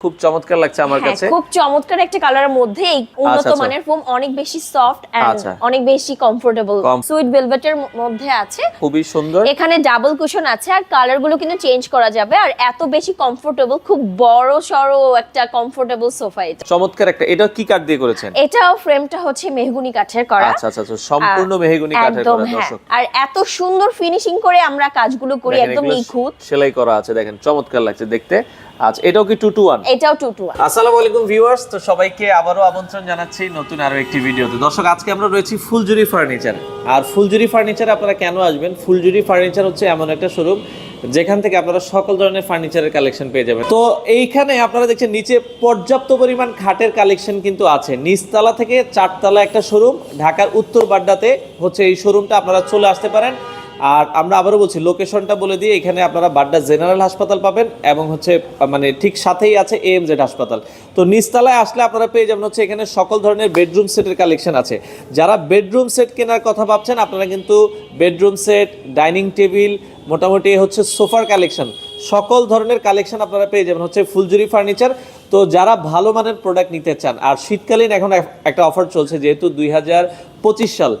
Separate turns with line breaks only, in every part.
খুব চমৎকার লাগছে আমার
হ্যাঁ,
কাছে।
খুব চমৎকার একটা কালারের মধ্যে এই উন্নত
আচ্ছা।
মানের ফোম অনেক বেশি সফট এন্ড
আচ্ছা।
অনেক বেশি কমফোর্টেবল
কম-
সুইট ভেলভেটের মধ্যে আছে।
খুবই সুন্দর।
এখানে ডাবল কুশন আছে আর কালারগুলো কিন্তু চেঞ্জ করা যাবে আর এত বেশি কমফোর্টেবল খুব বড় সড়ো একটা কমফোর্টেবল সোফা এটা।
চমৎকার একটা। এটা কি কাঠ দিয়ে করেছেন?
এটাও ফ্রেমটা হচ্ছে মেহগুনি কাঠের করা।
আচ্ছা আচ্ছা আচ্ছা, সম্পূর্ণ মেহগনি কাঠের করা
হ্যাঁ।
দর্শক।
আর এত সুন্দর ফিনিশিং করে আমরা কাজগুলো করি একদম নিখুঁত।
সেলাই করা আছে দেখেন। চমৎকার লাগছে দেখতে। আচ্ছা এটাও কি টু টু ওয়ান
এটাও টু টু
আসসালামু আলাইকুম ভিউয়ার্স তো সবাইকে আবারও আমন্ত্রণ জানাচ্ছি নতুন আরও একটি ভিডিওতে। দর্শক আজকে আমরা রয়েছি ফুলজুরি ফার্নিচার আর ফুলজুরি ফার্নিচার আপনারা কেন আসবেন? ফুলজুরি ফার্নিচার হচ্ছে এমন একটা শোরুম যেখান থেকে আপনারা সকল ধরনের ফার্নিচারের কালেকশন পেয়ে যাবেন। তো এইখানে আপনারা দেখছেন নিচে পর্যাপ্ত পরিমাণ খাটের কালেকশন কিন্তু আছে। নিচতলা থেকে চারতলা একটা শোরুম ঢাকার উত্তর বাড্ডাতে হচ্ছে এই শোরুমটা আপনারা চলে আসতে পারেন। আর আমরা আবারও বলছি লোকেশনটা বলে দিয়ে এখানে আপনারা বাড্ডা জেনারেল হাসপাতাল পাবেন এবং হচ্ছে মানে ঠিক সাথেই আছে এম জেড হাসপাতাল। তো নিচতলায় আসলে আপনারা পেয়ে যাবেন হচ্ছে এখানে সকল ধরনের বেডরুম সেটের কালেকশন আছে। যারা বেডরুম সেট কেনার কথা ভাবছেন, আপনারা কিন্তু বেডরুম সেট ডাইনিং টেবিল মোটামুটি হচ্ছে সোফার কালেকশন সকল ধরনের কালেকশন আপনারা পেয়ে যাবেন হচ্ছে ফুলজুরি ফার্নিচার তো যারা ভালো মানের প্রোডাক্ট নিতে চান, আর শীতকালীন এখন একটা অফার চলছে যেহেতু দুই হাজার পঁচিশ সাল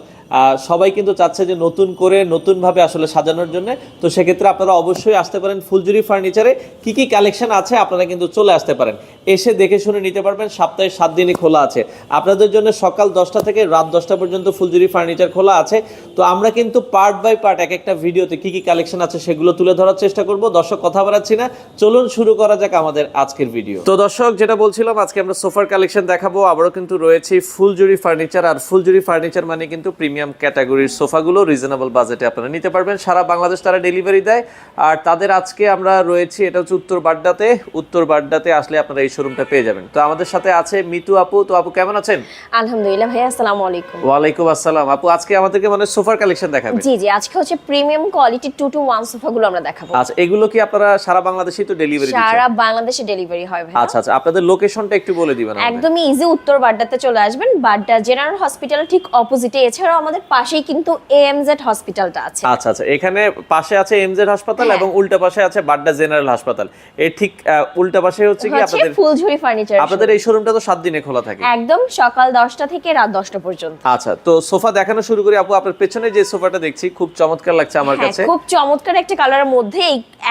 সবাই কিন্তু চাচ্ছে যে নতুন করে নতুনভাবে আসলে সাজানোর জন্য। তো সেক্ষেত্রে আপনারা অবশ্যই আসতে পারেন ফুলজুরি ফার্নিচারে। কি কি কালেকশন আছে আপনারা কিন্তু চলে আসতে পারেন। এসে দেখে শুনে নিতে পারবেন, সপ্তাহে সাত দিনই খোলা আছে। আপনাদের জন্য সকাল দশটা থেকে রাত দশটা পর্যন্ত ফুলজুরি ফার্নিচার খোলা আছে। তো আমরা কিন্তু পার্ট বাই পার্ট এক একটা ভিডিওতে কি কি কালেকশন আছে সেগুলো তুলে ধরার চেষ্টা করব। দর্শক কথা বাড়াচ্ছি না। চলুন শুরু করা যাক আমাদের আজকের ভিডিও। তো দর্শক, যেটা বলছিলাম, আজকে আমরা সোফার কালেকশন দেখাবো। আবারও কিন্তু রয়েছে ফুলজুরি ফার্নিচার। আর ফুলজুরি ফার্নিচার মানে কিন্তু প্রিমিয়াম ক্যাটাগরির সোফাগুলো রিজনেবল বাজেটে আপনারা নিতে পারবেন। সারা বাংলাদেশ তারা ডেলিভারি দেয়। আর তাদের আজকে আমরা রয়েছি এটা হচ্ছে উত্তর বাড্ডাতে। উত্তর বাড্ডাতে আসলে আপনারা এই শোরুমটা পেয়ে যাবেন। তো আমাদের সাথে আছে মিতু আপু। তো আপু কেমন আছেন?
আলহামদুলিল্লাহ ভাইয়া আসসালামু আলাইকুম।
ওয়ালাইকুম আসসালাম। আপু আজকে আমাদেরকে মানে সোফার কালেকশন দেখাবেন।
জি জি আজকে হচ্ছে premium quality two two one sofa গুলো আমরা দেখাবো।
আচ্ছা এগুলো কি আপনারা সারা বাংলাদেশে তো ডেলিভারি দিচ্ছেন?
সারা বাংলাদেশে ডেলিভারি হয় ভাই
আচ্ছা আচ্ছা আপনাদের লোকেশনটা একটু বলে দিবেন
একদমই ইজি উত্তর বাড্ডাতে চলে আসবেন। বাড্ডা জেনারেল হসপিটাল ঠিক অপোজিটে এছাড়াও আমাদের পাশেই কিন্তু এএমজেড হসপিটালটা আছে।
আচ্ছা আচ্ছা। এখানে পাশে আছে এমজেড হাসপাতাল
হ্যাঁ।
এবং উল্টা পাশে আছে বাড্ডা জেনারেল হাসপাতাল। এই ঠিক উল্টা পাশে হচ্ছে কি আপনাদের
ফুলঝুরি ফার্নিচার
আপনাদের এই শোরুমটা তো সাত দিনে খোলা থাকে।
একদম সকাল দশটা থেকে রাত দশটা পর্যন্ত।
আচ্ছা তো সোফা দেখানো শুরু করি আপু। আপনার পেছনে যে সোফাটা দেখছি খুব চমৎকার লাগছে আমার
হ্যাঁ
কাছে।
খুব চমৎকার একটা কালারের মধ্যে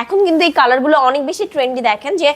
এখন কিন্তু এই কালারগুলো অনেক বেশি ট্রেন্ডি দেখেন যে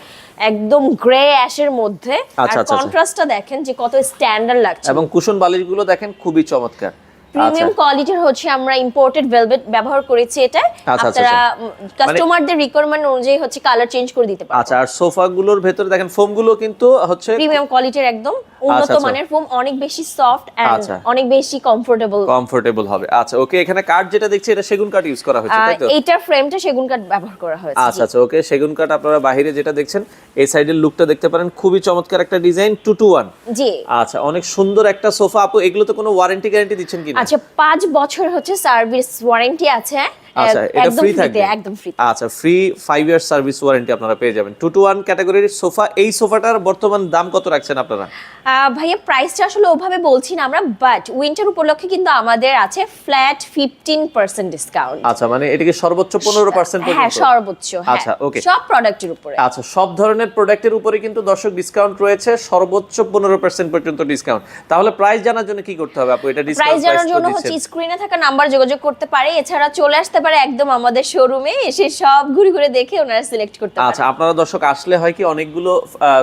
একদম গ্রে অ্যাশের মধ্যে। আর
আচ্ছা, আচ্ছা,
কন্ট্রাস্টটা দেখেন যে কত স্ট্যান্ডার্ড লাগছে।
এবং কুশন বালিশগুলো দেখেন খুবই চমৎকার। আচ্ছা
প্রিমিয়াম কোয়ালিটির হচ্ছে আমরা ইম্পোর্টেড ভেলভেট ব্যবহার করেছি এটা।
আচ্ছা,
আপনারা
মানে
কাস্টমারদের রিকোয়ারমেন্ট অনুযায়ী হচ্ছে কালার চেঞ্জ করে দিতে পারবেন
আচ্ছা আর সোফাগুলোর ভেতরে দেখেন ফোমগুলো কিন্তু হচ্ছে
প্রিমিয়াম কোয়ালিটির একদম উন্নত
আচ্ছা।
মানের ফোম অনেক বেশি সফট এন্ড
আচ্ছা।
অনেক বেশি কমফোর্টেবল
কমফোর্টেবল হবে। আচ্ছা ওকে এখানে কাঠ যেটা দেখছি এটা সেগুন কাঠ ইউজ করা হয়েছে তাই তো?
এইটার ফ্রেমটা সেগুন কাঠ ব্যবহার করা হয়েছে
আচ্ছা আচ্ছা ওকে সেগুন কাঠ আপনারা বাইরে যেটা দেখছেন এই সাইডের লুকটা দেখতে পারেন খুবই চমৎকার একটা ডিজাইন টু টু ওয়ান
জি।
আচ্ছা অনেক সুন্দর একটা সোফা আপু এগুলোতে কোনো ওয়ারেন্টি গ্যারান্টি দিচ্ছেন কিনা
আচ্ছা পাঁচ বছর হচ্ছে সার্ভিস ওয়ারেন্টি আছে
আচ্ছা এটা ফ্রি থাকবে?
একদম ফ্রি
আচ্ছা free five year service warranty আপনারা পেয়ে যাবেন। টু টু ওয়ান ক্যাটাগরির সোফা এই সোফাটার বর্তমান দাম কত রাখছেন আপনারা?
ভাইয়া প্রাইসটা আসলে ওভাবে বলছি না আমরা বাট উইন্টার উপলক্ষে কিন্তু আমাদের আছে ফ্ল্যাট ফিফটিন পার্সেন্ট ডিসকাউন্ট
আচ্ছা মানে এটাকে সর্বোচ্চ
হ্যাঁ সর্বোচ্চ হ্যাঁ।
আচ্ছা, okay.
সব প্রোডাক্টের উপরে।
আচ্ছা সব ধরনের প্রোডাক্টের উপরে কিন্তু দর্শক ডিসকাউন্ট রয়েছে সর্বোচ্চ পনেরো পার্সেন্ট পর্যন্ত ডিসকাউন্ট তাহলে প্রাইস জানার জন্য কি করতে হবে আপু? এটা
প্রাইস জানার জন্য হচ্ছে স্ক্রিনে থাকা নাম্বার যোগাযোগ করতে পারে। এছাড়া চলে আসতে পারে একদম আমাদের শোরুমে এসে সব ঘুরে ঘুরে দেখে ওনারা সিলেক্ট করতে পারে
আচ্ছা আপনারা দর্শক আসলে হয় কি অনেকগুলো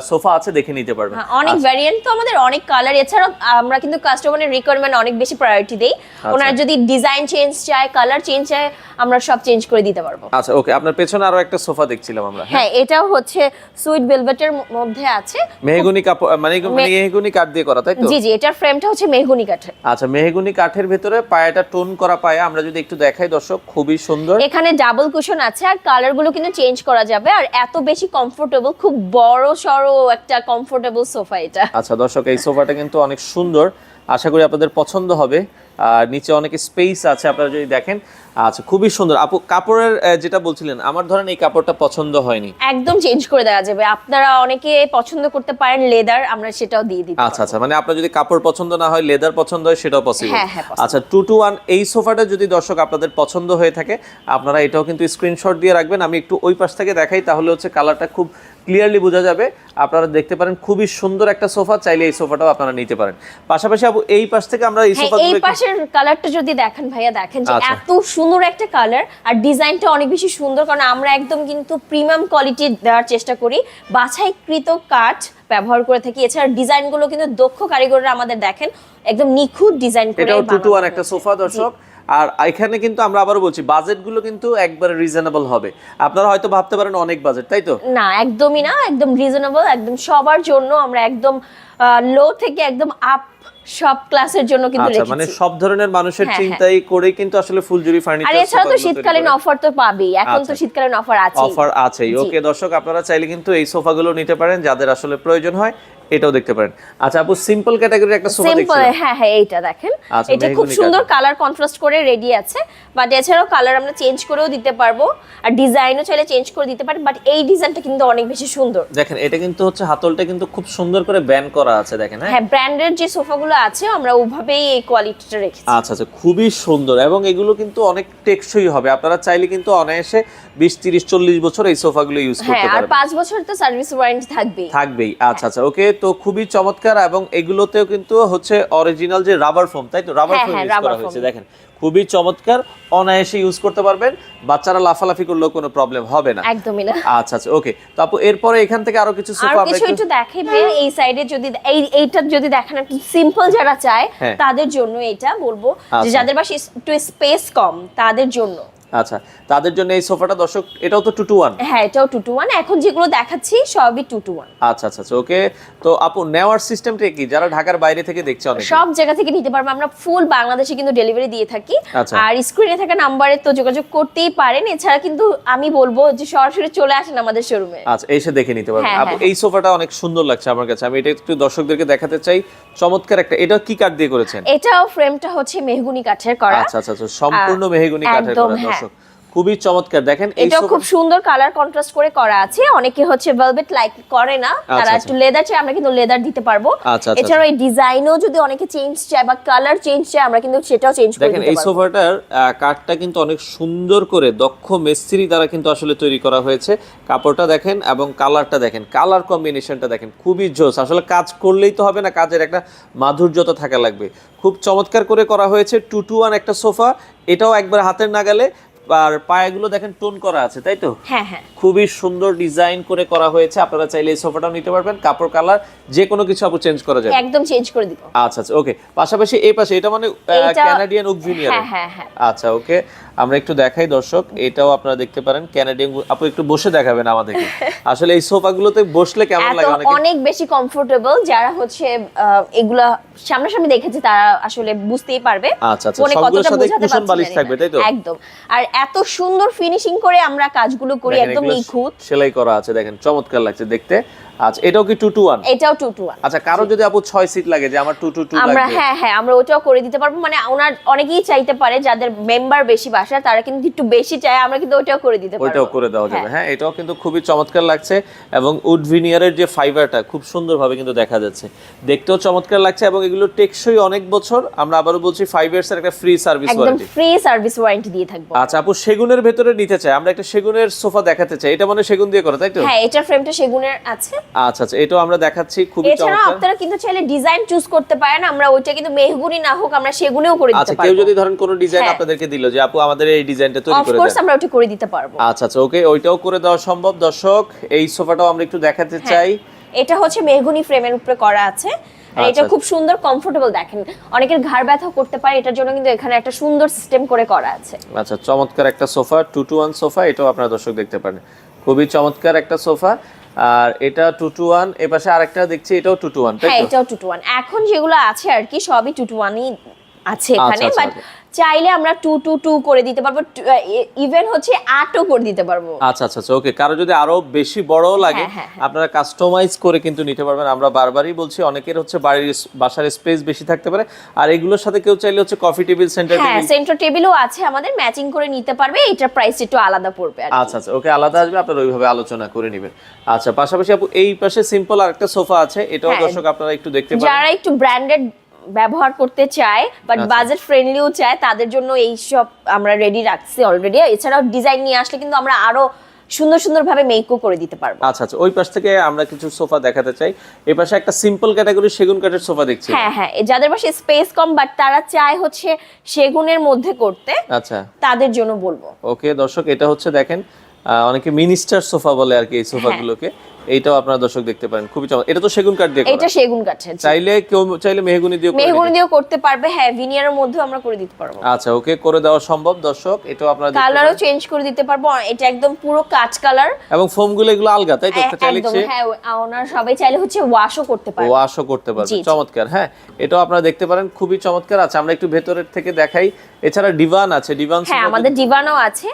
সোফা আছে দেখে নিতে পারবেন।
হ্যাঁ, অনেক ভ্যারিয়েন্ট তো আমাদের অনেক কালার এছাড়াও আমরা কিন্তু কাস্টমারের রিকোয়ারমেন্ট অনেক বেশি প্রায়োরিটি দেই।
আচ্ছা।
ওনারা যদি ডিজাইন চেঞ্জ চায় কালার চেঞ্জ চায় আমরা সব চেঞ্জ করে দিতে পারব।
আচ্ছা ওকে আপনার পেছনে আরও একটা সোফা দেখছিলাম আমরা
হ্যাঁ? এটাও হচ্ছে সুইট ভেলভেটের মধ্যে আছে।
মেহগুনি কাপড় মানে মেহগুনি কাঠ দিয়ে করা তাই তো?
জি জি এটার ফ্রেমটা হচ্ছে মেহগুনি কাঠের।
আচ্ছা মেহগুনি কাঠের ভেতরে পায়াটা টোন করা পায়া আমরা যদি একটু দেখাই দর্শক খুবই সুন্দর।
এখানে ডাবল কুশন আছে আর কালারগুলো কিন্তু চেঞ্জ করা যাবে। আর এত বেশি কমফোর্টেবল খুব বড় সরো একটা কমফোর্টেবল সোফা এটা।
আচ্ছা দর্শক এই সোফাটা কিন্তু অনেক সুন্দর। আশা করি আপনাদের পছন্দ হবে। আর নিচে অনেক স্পেস আছে আপনারা যদি দেখেন। আচ্ছা খুবই সুন্দর। আপু কাপড়ের যেটা বলছিলেন আমার ধরেন এই কাপড়টা পছন্দ হয়নি।
একদম চেঞ্জ করে দেওয়া যাবে। আপনারা অনেকে পছন্দ করতে পারেন লেদার আমরা সেটাও দিয়ে দিই
আচ্ছা আচ্ছা মানে আপনার যদি কাপড় পছন্দ না হয় লেদার পছন্দ হয় সেটাও পসিবল
হ্যাঁ, হ্যাঁ,
আচ্ছা টু টু ওয়ান এই সোফাটা যদি দর্শক আপনাদের পছন্দ হয়ে থাকে আপনারা এটাও কিন্তু স্ক্রিনশট দিয়ে রাখবেন। আমি একটু ওই পাশ থেকে দেখাই তাহলে হচ্ছে কালারটা খুব ক্লিয়ারলি বোঝা যাবে। আপনারা দেখতে পারেন খুবই সুন্দর একটা সোফা চাইলে এই সোফাটাও আপনারা নিতে পারেন। পাশাপাশি আপু এই পাশ থেকে আমরা এই
হ্যাঁ
সোফাগুলো
এই পাশের কালারটা যদি দেখেন ভাইয়া দেখেন যে
আচ্ছা।
এত সুন্দর একটা কালার আর ডিজাইনটা অনেক বেশি সুন্দর কারণ আমরা একদম কিন্তু প্রিমিয়াম কোয়ালিটি দেওয়ার চেষ্টা করি। বাছাইকৃত কাঠ ব্যবহার করে থাকি। এছাড়া ডিজাইনগুলো কিন্তু দক্ষ কারিগররা আমাদের দেখেন একদম নিখুঁত ডিজাইন করে
এটাও টু টু ওয়ান
বানানো
একটা সোফা দর্শক। আর এখানে কিন্তু আমরা আবারও বলছি, বাজেটগুলো কিন্তু একবারে রিজনেবল হবে। আপনারা হয়তো ভাবতে পারেন অনেক বাজেট, তাই তো?
না, একদমই না, একদম রিজনেবল একদম সবার জন্য আমরা একদম লো থেকে একদম আপ সব ক্লাসের জন্য কিন্তু
আচ্ছা মানে সব ধরনের মানুষের
হ্যাঁ,
চিন্তাই করে কিন্তু আসলে ফুলজুরি
আর
ফার্নিচার
এছাড়া তো শীতকালীন অফার তো পাবেই। এখন তো
আচ্ছা।
শীতকালীন অফার আছে
অফার আছেই। ওকে দর্শক আপনারা চাইলে কিন্তু এই সোফাগুলো নিতে পারেন যাদের আসলে প্রয়োজন হয় এটাও দেখতে পারেন। আচ্ছা আপু সিম্পল ক্যাটাগরির একটা সোফা
সিম্পল
দেখছি
হ্যাঁ হ্যাঁ এইটা দেখেন।
আচ্ছা,
এটা খুব সুন্দর কালার কন্ট্রাস্ট করে রেডি আছে। বাট এছাড়াও কালার আমরা চেঞ্জ করেও দিতে পারব। আর ডিজাইনও চাইলে চেঞ্জ করে দিতে পারি বাট এই ডিজাইনটা কিন্তু অনেক বেশি সুন্দর।
দেখেন এটা কিন্তু হচ্ছে হাতলটা কিন্তু খুব সুন্দর করে ব্যান করা আছে দেখেন হ্যাঁ?
হ্যাঁ ব্র্যান্ডের যে সোফাগুলো আছে আমরা ওভাবেই এই কোয়ালিটিটা রেখেছি।
আচ্ছা আচ্ছা খুবই সুন্দর এবং এগুলো কিন্তু অনেক টেকসই হবে। আপনারা চাইলে কিন্তু অনায়াসে বিশ তিরিশ চল্লিশ বছর এই সোফাগুলো ইউজ করতে
আর
পারবেন।
পাঁচ বছর তো সার্ভিস ওয়ারেন্টি থাকবেই।
থাকবেই। আচ্ছা আচ্ছা ওকে তো খুবই চমৎকার এবং এগুলোতেও কিন্তু হচ্ছে অরিজিনাল যে রাবার ফোম তাই তো? রাবার
হ্যাঁ,
ফোম
হ্যাঁ,
ইউজ করা হয়েছে দেখেন। খুবই চমৎকার। অনায়াসে ইউজ করতে পারবেন। বাচ্চারা লাফালাফি করলেও কোনো প্রবলেম হবে না।
একদমই না।
আচ্ছা আচ্ছা ওকে তো আপু এরপরে এখান থেকে আরও কিছু
আর
সোফা আমরা
কিছু
একটু
দেখাই ভাই এই সাইডে যদি এই এইটা যদি দেখেন একটু সিম্পল যারা চায়
হ্যাঁ।
তাদের জন্য এটা বলব যে
আচ্ছা।
যাদের বাসে একটু স্পেস কম তাদের জন্য।
আচ্ছা তাদের জন্য এই সোফাটা দর্শক এটাও তো টু টু ওয়ান
হ্যাঁ এটাও টু টু ওয়ান এখন যেগুলো দেখাচ্ছি সবই টু টু ওয়ান
আচ্ছা আচ্ছা ওকে। তো আপু নেওয়ার সিস্টেমটা কি? যারা ঢাকার বাইরে থেকে দেখছে অনেক।
সব জায়গা থেকে নিতে পারবে। আমরা ফুল বাংলাদেশে কিন্তু ডেলিভারি দিয়ে থাকি।
আচ্ছা।
আর স্ক্রিনে থাকা নাম্বারে তো যোগাযোগ করতেই পারেন। এছাড়া কিন্তু আমি বলব যে সরাসরি চলে আসেন আমাদের শোরুমে
আচ্ছা এসে দেখে নিতে পারবেন।
হ্যাঁ,
আপু
হ্যাঁ।
এই সোফাটা অনেক সুন্দর লাগছে আমার কাছে। আমি এটা একটু দর্শকদেরকে দেখাতে চাই। চমৎকার একটা এটা কি কাঠ দিয়ে করেছেন?
এটাও ফ্রেমটা হচ্ছে মেহগুনি কাঠের করা।
আচ্ছা আচ্ছা আচ্ছা সম্পূর্ণ মেহগুনি কাঠের করা
হ্যাঁ।
দর্শক। খুবই চমৎকার। দেখেন
এটাও খুব সুন্দর কালার কন্ট্রাস্ট করে করা আছে। অনেকে হচ্ছে ভেলভেট লাইক করে না। তারা
আচ্ছা,
একটু লেদার চায় আমরা কিন্তু লেদার দিতে পারব।
আচ্ছা, আচ্ছা,
এছাড়াও এই ডিজাইনও যদি অনেকে চেঞ্জ চায় বা কালার চেঞ্জ চায় আমরা কিন্তু সেটাও চেঞ্জ করে
দেখেন এই সোফাটার কাঠটা কিন্তু অনেক সুন্দর করে দক্ষ মিস্ত্রি দ্বারা কিন্তু আসলে তৈরি করা হয়েছে। কাপড়টা দেখেন এবং কালারটা দেখেন। কালার কম্বিনেশনটা দেখেন খুবই জোস। আসলে কাজ করলেই তো হবে না কাজের একটা মাধুর্যতা থাকা লাগবে। খুব চমৎকার করে করা হয়েছে টু টু ওয়ান একটা সোফা। এটাও একবার হাতের নাগালে। আর পায়াগুলো দেখেন টোন করা আছে তাই তো?
হ্যাঁ হ্যাঁ।
খুবই সুন্দর ডিজাইন করে করা হয়েছে আপনারা চাইলে এই সোফাটাও নিতে পারবেন কাপড় কালার যে কোনো কিছু আপু চেঞ্জ করা যাবে।
একদম চেঞ্জ করে দিব।
আচ্ছা আচ্ছা ওকে পাশাপাশি এই পাশে এটা মানে ক্যানাডিয়ান
হ্যাঁ হ্যাঁ হ্যাঁ।
আচ্ছা ওকে আমরা একটু দেখাই দর্শক এটাও আপনারা দেখতে পারেন ক্যানাডিয়ান আপু একটু বসে দেখাবেন আমাদেরকে। আসলে এই সোফাগুলোতে বসলে কেমন লাগে অনেকে?
অনেক বেশি কমফোর্টেবল যারা হচ্ছে এগুলা সামনাসামনি দেখেছে তারা আসলে বুঝতেই পারবে।
আচ্ছা, আচ্ছা, সবগুলোর সাথে কুশন বালিশ থাকবে, তাই তো?
একদম। আর এত সুন্দর ফিনিশিং করে আমরা কাজগুলো করি একদম নিখুঁত।
সেলাই করা আছে দেখেন চমৎকার লাগছে দেখতে। আচ্ছা এটাও কি
এটাও
আচ্ছা কারও যদি আপু ছয় সিট লাগে যে আমার
আমরা হ্যাঁ হ্যাঁ আমরা ওটাও করে দিতে পারব। মানে ওনার অনেকেই চাইতে পারে যাদের মেম্বার বেশি বাসা তারা কিন্তু একটু বেশি চায় আমরা কিন্তু ওটাও করে দিতে পারব।
ওইটাও করে দেওয়া যাবে। হ্যাঁ। এটাও কিন্তু খুবই চমৎকার লাগছে এবং উড ভিনিয়ারের যে ফাইবারটা খুব সুন্দরভাবে কিন্তু দেখা যাচ্ছে। দেখতেও চমৎকার লাগছে এবং এগুলো টেকসই অনেক বছর। আমরা আবারও বলছি ফাইভ ইয়ার্স এর একটা ফ্রি সার্ভিস
একদম ফ্রি সার্ভিস ওয়ারেন্টি দিয়ে থাকব।
আচ্ছা আপু সেগুনের ভেতরে নিতে চাই। আমরা একটা সেগুনের সোফা দেখাতে চাই। এটা মানে সেগুন দিয়ে করা তাই তো?
হ্যাঁ এটার ফ্রেমটা সেগুনের আছে।
আচ্ছা আচ্ছা এটাও আমরা দেখাচ্ছি খুবই
এছাড়া
চমৎকার।
আপনারা কিন্তু চাইলে ডিজাইন চুজ করতে পারেন আমরা ওইটা কিন্তু মেহগুনি না হোক আমরা সেগুনেও করে
আচ্ছা কেউ যদি ধরেন কোনো ডিজাইন
হ্যাঁ।
আপনাদেরকে দিল যে আপু আমাদের এই ডিজাইনটা তৈরি করে
অফকোর্স আমরা ওটা করে দিতে পারব।
আচ্ছা আচ্ছা ওকে ওইটাও করে দেওয়া সম্ভব। দর্শক এই সোফাটাও আমরা একটু দেখাতে
হ্যাঁ।
চাই।
এটা হচ্ছে মেহগুনি ফ্রেমের উপরে করা আছে। আর এটা
আচ্ছা।
খুব সুন্দর কমফোর্টেবল দেখেন। অনেকের ঘাড় ব্যথা করতে পারে এটার জন্য কিন্তু এখানে একটা সুন্দর সিস্টেম করে করা আছে।
আচ্ছা চমৎকার একটা sofa two two one sofa এটাও আপনারা দর্শক দেখতে পারেন। খুবই চমৎকার একটা সোফা। আর এটা টু টু ওয়ান এ পাশে আরেকটা দেখছি এটাও টু টু ওয়ান
হ্যাঁ এটাও টু টু ওয়ান এখন যেগুলো আছে আর কি সবই টু টু ওয়ানই আছে এখানে
আচ্ছা,
বাট চাইলে আমরা টু টু টু করে দিতে পারব ইভেন হচ্ছে আটও করে দিতে পারব।
আচ্ছা আচ্ছা আচ্ছা ওকে কারও যদি আরও বেশি বড় লাগে
হ্যাঁ, হ্যাঁ,
আপনারা কাস্টমাইজ করে কিন্তু নিতে পারবেন। আমরা বারবারই বলছি অনেকের হচ্ছে বাড়ির বাসার স্পেস বেশি থাকতে পারে। আর এগুলোর সাথে কেউ চাইলে হচ্ছে কফি টেবিল সেন্টার
হ্যাঁ
টেবিল
সেন্টার টেবিলও আছে আমাদের ম্যাচিং করে নিতে পারবে এটা প্রাইস একটু আলাদা পড়বে
আচ্ছা আচ্ছা ওকে আলাদা আসবে আপনারা ওইভাবে আলোচনা করে নেবেন। আচ্ছা পাশাপাশি আপু এই পাশে সিম্পল আরেকটা সোফা আছে এটাও
হ্যাঁ।
দর্শক আপনারা একটু দেখতে পারেন।
যারা একটু ব্র্যান্ডেড ব্যবহার করতে চায় বাট। বাজেট ফ্রেন্ডলিও চায় তাদের জন্য এই সব আমরা রেডি রাখছি অলরেডি এছাড়াও ডিজাইন নিয়ে আসলে কিন্তু আমরা আরও সুন্দর সুন্দর ভাবে মেকও করে দিতে পারব।
আচ্ছা আচ্ছা। ওই পাশ থেকে আমরা কিছু সোফা দেখাতে চাই। এই পাশে একটা সিম্পল ক্যাটাগরি সেগুন কাঠের সোফা দেখছি।
হ্যাঁ হ্যাঁ। যাদের পাশে স্পেস কম বাট তারা চায় হচ্ছে সেগুনের মধ্যে করতে
আচ্ছা।
তাদের জন্য বলব।
ওকে দর্শক এটা হচ্ছে দেখেন অনেকে মিনিস্টার সোফা বলে আর কি এই
হ্যাঁ।
সোফাগুলোকে। এইটাও আপনারা দর্শক দেখতে পারেন। খুবই চমৎকার। এটা তো সেগুন কাঠ দিয়ে
এটা সেগুন কাঠের জি।
চাইলে কেউ চাইলে মেহগুনি দিয়ে
মেহগুনি। দিয়েও করতে পারবে। হ্যাঁ ভিনিয়ারের মধ্যেও আমরা করে দিতে পারব।
আচ্ছা ওকে করে দেওয়া সম্ভব দর্শক। এটাও আপনারা
কালারও চেঞ্জ করে দিতে পারব। এটা একদম পুরো কাচ কালার
এবং ফোমগুলো এগুলো আলগা তাই তো? একটা চাইলে
একদম। হ্যাঁ ওনারা সবাই চাইলে হচ্ছে ওয়াশও করতে পারবে।
ওয়াশও করতে পারবে। চমৎকার। হ্যাঁ এটাও আপনারা দেখতে পারেন। খুবই চমৎকার। আছে আমরা একটু ভেতরের থেকে দেখাই। এছাড়া ডিভান আছে। ডিভান
হ্যাঁ আমাদের ডিভানও আছে।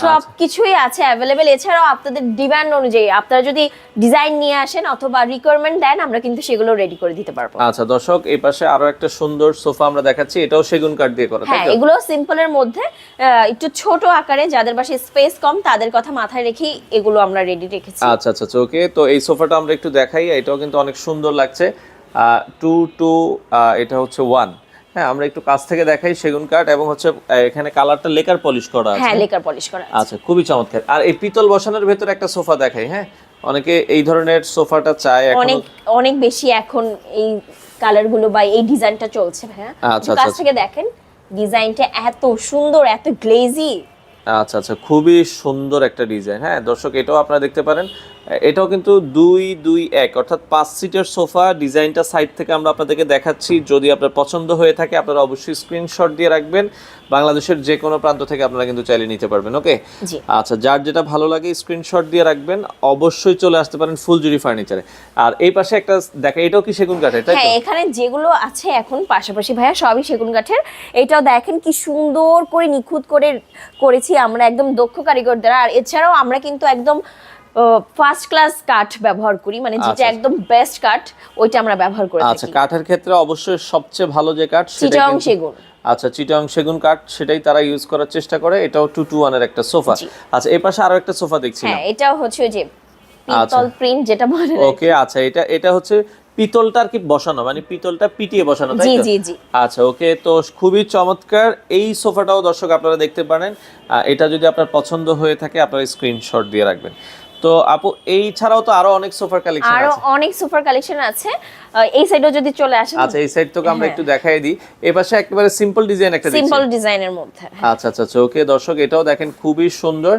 সব
আচ্ছা।
কিছুই আছে অ্যাভেলেবেল এছাড়াও আপনাদের ডিমান্ড অনুযায়ী আপনারা যদি ডিজাইন নিয়ে আসেন অথবা রিকোয়ারমেন্ট দেন আমরা কিন্তু সেগুলো রেডি করে দিতে পারব।
আচ্ছা দর্শক এই পাশে আরও একটা সুন্দর সোফা আমরা দেখাচ্ছি। এটাও সেগুন কাঠ দিয়ে করা
হ্যাঁ এগুলো সিম্পলের মধ্যে একটু ছোট আকারে যাদের পাশে স্পেস কম তাদের কথা মাথায় রেখেই এগুলো আমরা রেডি রেখেছি।
আচ্ছা আচ্ছা আচ্ছা ওকে তো এই সোফাটা আমরা একটু দেখাই। এটাও কিন্তু অনেক সুন্দর লাগছে। টু টু এটা হচ্ছে ওয়ান হ্যাঁ আমরা একটু কাছ থেকে দেখাই সেগুন কাঠ এবং হচ্ছে এখানে কালারটা লেকার পলিশ করা আছে।
হ্যাঁ লেকার পলিশ করা আছে।
আচ্ছা খুবই চমৎকার। আর এই পিতল বসানোর ভেতরে একটা সোফা দেখাই হ্যাঁ? অনেকে এই ধরনের সোফাটা চায় এখন।
অনেক অনেক বেশি এখন এই কালারগুলো বা এই ডিজাইনটা চলছে হ্যাঁ
আচ্ছা,
কাছ
আচ্ছা।
থেকে দেখেন ডিজাইনটা এত সুন্দর এত গ্লেজি।
আচ্ছা আচ্ছা খুবই সুন্দর একটা ডিজাইন হ্যাঁ? দর্শক এটাও আপনারা দেখতে পারেন। এটাও কিন্তু দুই দুই এক অর্থাৎ পাঁচ সিটের সোফা ডিজাইনটা সাইড থেকে আমরা আপনাদেরকে দেখাচ্ছি। যদি আপনার পছন্দ হয়ে থাকে আপনারা অবশ্যই স্ক্রিনশট দিয়ে রাখবেন। বাংলাদেশের যে কোনো প্রান্ত থেকে আপনারা কিন্তু চাইলে নিতে পারবেন ওকে? আচ্ছা যার যেটা ভালো লাগে স্ক্রিনশট দিয়ে রাখবেন। অবশ্যই চলে আসতে পারেন ফুলজুরি ফার্নিচারে। আর এই পাশে একটা দেখা এটাও কি সেগুন কাঠের তাই
হ্যাঁ এখানে যেগুলো আছে এখন পাশাপাশি ভাইয়া সবই সেগুন কাঠের। এটাও দেখেন কি সুন্দর করে নিখুঁত করে করেছি আমরা একদম দক্ষ কারিগর দ্বারা আর এছাড়াও আমরা কিন্তু একদম ফার্স্ট ক্লাস কাঠ ব্যবহার করি মানে যেটা
আচ্ছা।
একদম বেস্ট কাঠ ওইটা আমরা ব্যবহার করি
আচ্ছা কাঠের ক্ষেত্রে অবশ্যই সবচেয়ে ভালো যে কাঠ সেটা
সেগুন।
আচ্ছা চিটাং সেগুন কাঠ সেটাই তারা ইউজ করার চেষ্টা করে। এটাও টু টু ওয়ানের একটা সোফা। আচ্ছা এই পাশে আরও একটা সোফা দেখছিলাম
হ্যাঁ এটাও হচ্ছে যে পিতল
আচ্ছা।
প্রিন্ট যেটা বলে।
ওকে আচ্ছা এটা এটা হচ্ছে পিতলটা আর কি বসানো মানে পিতলটা পিটিয়ে বসানো তাই
জি জি জি।
আচ্ছা ওকে তো খুবই চমৎকার। এই সোফাটাও দর্শক আপনারা দেখতে পারেন। এটা যদি আপনার পছন্দ হয়ে থাকে আপনারা স্ক্রিনশট দিয়ে রাখবেন। তো আপু এই ছাড়াও তো আরও অনেক সোফার কালেকশন আরও
অনেক সুপার কালেকশন আছে। এই সাইডও যদি চলে আসেন।
আচ্ছা এই সাইড তোকে আমরা
হ্যাঁ।
একটু দেখাই দিই। এই পাশে একেবারে সিম্পল ডিজাইন একটা
সিম্পল ডিজাইনের মধ্যে
আচ্ছা আচ্ছা আচ্ছা ওকে দর্শক এটাও দেখেন খুবই সুন্দর।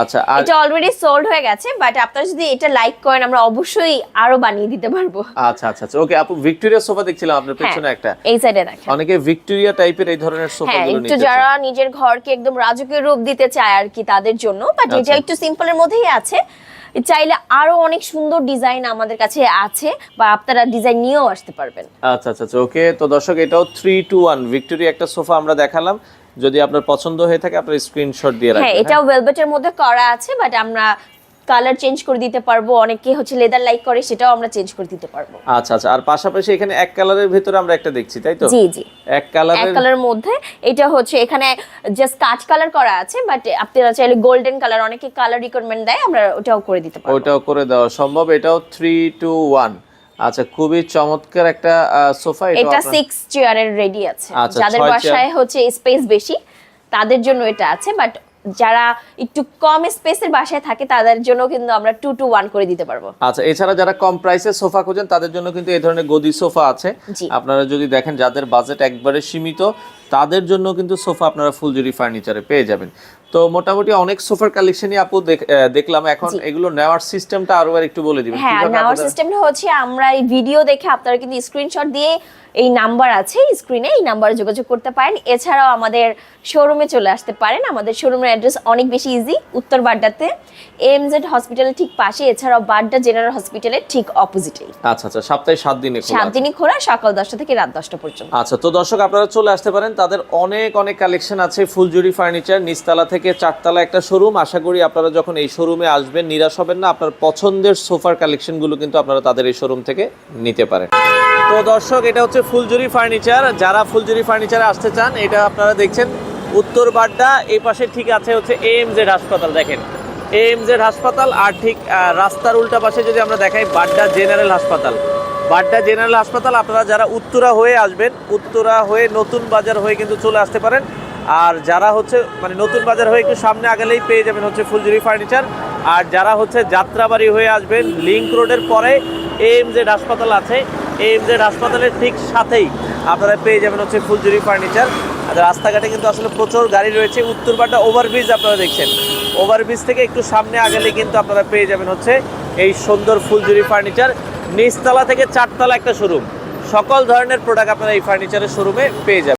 আচ্ছা
এটা অলরেডি সোল্ড হয়ে গেছে বাট আপনারা যদি এটা লাইক করেন আমরা অবশ্যই আরও বানিয়ে দিতে পারব।
আচ্ছা আচ্ছা আচ্ছা। ওকে আপু ভিক্টোরিয়া সোফা দেখছিলাম আপনার পেছনে
হ্যাঁ,
একটা।
এই সাইডে দেখেন।
অনেকে ভিক্টোরিয়া টাইপের এই ধরনের
হ্যাঁ
সোফাগুলো
একটু
নিতে
যারা নিজের ঘরকে একদম রাজকীয় রূপ দিতে চায় আর কি তাদের জন্য বাট এটা
আচ্ছা।
একটু সিম্পলের মধ্যেই আছে। চাইলে আরও অনেক সুন্দর ডিজাইন আমাদের কাছে আছে বা আপনারা ডিজাইন নিয়েও আসতে পারবেন।
আচ্ছা আচ্ছা আচ্ছা ওকে। তো দর্শক এটাও থ্রি টু ওয়ান ভিক্টোরিয়া একটা সোফা আমরা দেখালাম। যদি আপনার পছন্দ হয়ে থাকে আপনার স্ক্রিনশট দিয়ে
হ্যাঁ এটাও ভেলভেটের মধ্যে করা আছে বাট আমরা কালার চেঞ্জ করে দিতে পারব। অনেকে হচ্ছে লেদার লাইক করে সেটাও আমরা চেঞ্জ করে দিতে পারব।
আচ্ছা আচ্ছা আর পাশাপাশি এখানে এক কালারের ভিতরে আমরা একটা দেখছি তাই তো?
জি জি।
এক কালারের
এক
কালারের
মধ্যে এটা হচ্ছে এখানে জাস্ট কাচ কালার করা আছে বাট আপনারা চাইলে গোল্ডেন কালার অনেকে কালার রিকোয়ারমেন্ট দেয় আমরা ওটাও করে দিতে পারব।
ওটাও করে দেওয়া সম্ভব। এটাও থ্রি টু ওয়ান আচ্ছা খুবই চমৎকার একটা সোফা।
এটা সিক্স চেয়ারের রেডি আছে।
আচ্ছা,
যাদের বাসায় হচ্ছে স্পেস বেশি তাদের জন্য এটা আছে বাট যারা একটু কম স্পেসের বাসায় থাকে তাদের জন্য কিন্তু আমরা টু টু ওয়ান করে দিতে পারব।
আচ্ছা এছাড়া যারা কম প্রাইসে সোফা খোঁজেন তাদের জন্য কিন্তু এই ধরনের গদি সোফা আছে। আপনারা যদি দেখেন যাদের বাজেট একবারে সীমিত তাদের জন্য কিন্তু সোফা আপনারা ফুলজুরি ফার্নিচারে পেয়ে যাবেন। তো মোটামুটি অনেক সোফার কালেকশনই আপু দেখলাম। এখন এগুলো নেওয়ার সিস্টেমটা আরও একটু বলে দিবেন।
হ্যাঁ নেওয়ার সিস্টেমটা হচ্ছে আমরা এই ভিডিও দেখে আপনারা কিন্তু স্ক্রিনশট দিয়ে এই নাম্বার আছে স্ক্রিনে এই নাম্বারে যোগাযোগ করতে পারেন। এছাড়াও আমাদের শোরুমে চলে আসতে পারেন। আমাদের শোরুমের অ্যাড্রেস অনেক বেশি ইজি উত্তর বাড্ডাতে। এমজেড হসপিটালের ঠিক পাশে এছাড়াও বাড্ডা জেনারেল হসপিটালের ঠিক অপোজিটেই
আচ্ছা আচ্ছা সপ্তাহে সাত দিনে খোলা
সাত। দিনই খোলা সকাল দশটা থেকে রাত দশটা পর্যন্ত।
আচ্ছা তো দর্শক আপনারা চলে আসতে পারেন। তাদের অনেক অনেক কালেকশন আছে। ফুলজুরি ফার্নিচার নিচতলা থেকে চারতলা একটা শোরুম আশা করি আপনারা যখন এই শোরুমে আসবেন, নিরাশ হবেন না। আপনার পছন্দের সোফার কালেকশনগুলো কিন্তু আপনারা তাদের এই শোরুম থেকে নিতে পারেন। তো দর্শক, এটা হচ্ছে ফুলজুরি ফার্নিচার যারা ফুলজুরি ফার্নিচারে আসতে চান, এটা আপনারা দেখছেন উত্তর বাড্ডা। এই পাশে ঠিক আছে হচ্ছে এম এএমজেড হাসপাতাল, দেখেন। এম এএমজেড হাসপাতাল আর ঠিক রাস্তার উল্টা পাশে যদি আমরা দেখাই, বাড্ডা জেনারেল হাসপাতাল। বাড্ডা জেনারেল হাসপাতাল, আপনারা যারা উত্তরা হয়ে আসবেন, উত্তরা হয়ে নতুন বাজার হয়ে কিন্তু চলে আসতে পারেন। আর যারা হচ্ছে মানে নতুন বাজার হয়ে একটু সামনে আগেলেই পেয়ে যাবেন হচ্ছে ফুলজুরি ফার্নিচার। আর যারা হচ্ছে যাত্রাবাড়ি হয়ে আসবেন লিঙ্ক রোডের পরে এএমজেড হাসপাতাল আছে। এএমজেড হাসপাতালের ঠিক সাথেই আপনারা পেয়ে যাবেন হচ্ছে ফুলজুরি ফার্নিচার। আর রাস্তাঘাটে কিন্তু আসলে প্রচুর গাড়ি রয়েছে। উত্তরপাটা ওভারব্রিজ আপনারা দেখছেন। ওভারব্রিজ থেকে একটু সামনে আগেলে কিন্তু আপনারা পেয়ে যাবেন হচ্ছে এই সুন্দর ফুলজুরি ফার্নিচার। নিচতলা থেকে চারতলা একটা শোরুম। সকল ধরনের প্রোডাক্ট আপনারা এই ফার্নিচারের শোরুমে পেয়ে যাবেন।